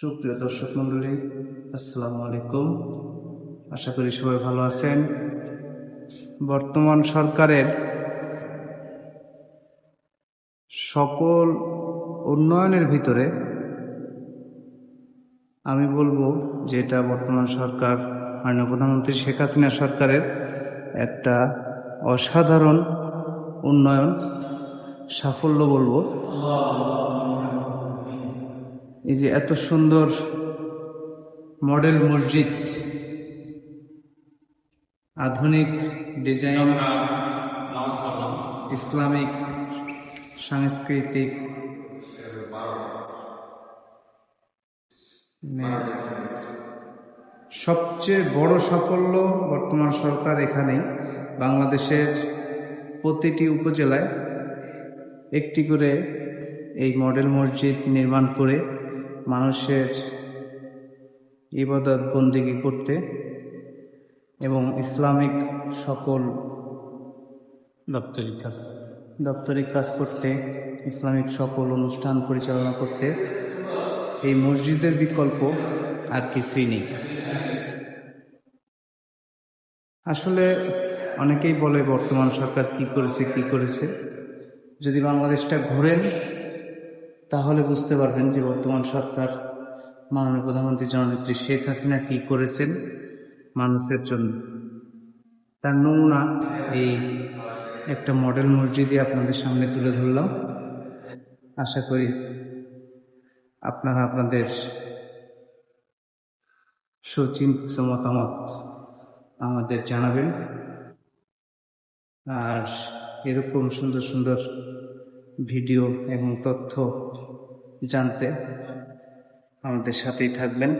সুপ্রিয় দর্শক মন্ডলী আসসালামু আলাইকুম। আশা করি সবাই ভালো আছেন। বর্তমান সরকারের সকল উন্নয়নের ভিতরে আমি বলব যে এটা বর্তমান সরকার, মাননীয় প্রধানমন্ত্রী শেখ হাসিনা সরকারের একটা অসাধারণ উন্নয়ন সাফল্য বলব। এই যে এত সুন্দর মডেল মসজিদ, আধুনিক ডিজাইন, ইসলামিক, সাংস্কৃতিক। মানে সবচেয়ে বড় সাফল্য বর্তমান সরকার এখানে বাংলাদেশের প্রতিটি উপজেলায় একটি করে এই মডেল মসজিদ নির্মাণ করে মানুষের ইবাদত বন্দিগি করতে এবং ইসলামিক সকল দাপ্তরিক কাজ। দাপ্তরিক কাজ করতে ইসলামিক সকল অনুষ্ঠান পরিচালনা করতে এই মসজিদের বিকল্প আর কিছুই নেই। আসলে অনেকেই বলে বর্তমান সরকার কি করেছে কি করেছে? যদি বাংলাদেশটা ঘোরেন তাহলে বুঝতে পারবেন যে বর্তমান সরকার মাননীয় প্রধানমন্ত্রী জননেত্রী শেখ হাসিনা কি করেছেন মানুষের জন্য। তার নমুনা এই একটা মডেল মসজিদই আপনাদের সামনে তুলে ধরলাম। আশা করি আপনারা আপনাদের সুচিন্তিত মতামত আমাদের জানাবেন। আর এরকম সুন্দর সুন্দর ভিডিও এবং তথ্য জানতে আমাদের সাথেই থাকবেন।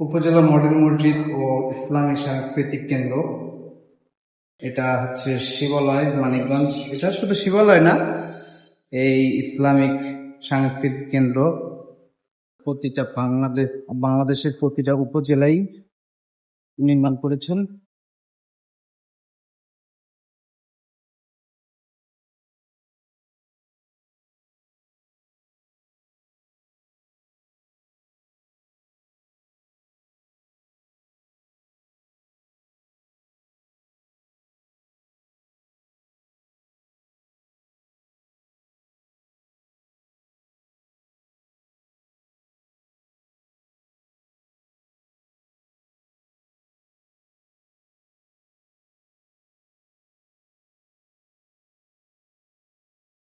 উপজেলা মডেল মসজিদ ও ইসলামী সাংস্কৃতিক কেন্দ্র। এটা হচ্ছে শিবালয়, মানিকগঞ্জ। এটা শুধু শিবালয় না, এই ইসলামিক সাংস্কৃতিক কেন্দ্র প্রতিটা বাংলাদেশ বাংলাদেশের প্রতিটা উপজেলায় নির্মাণ করেছেন।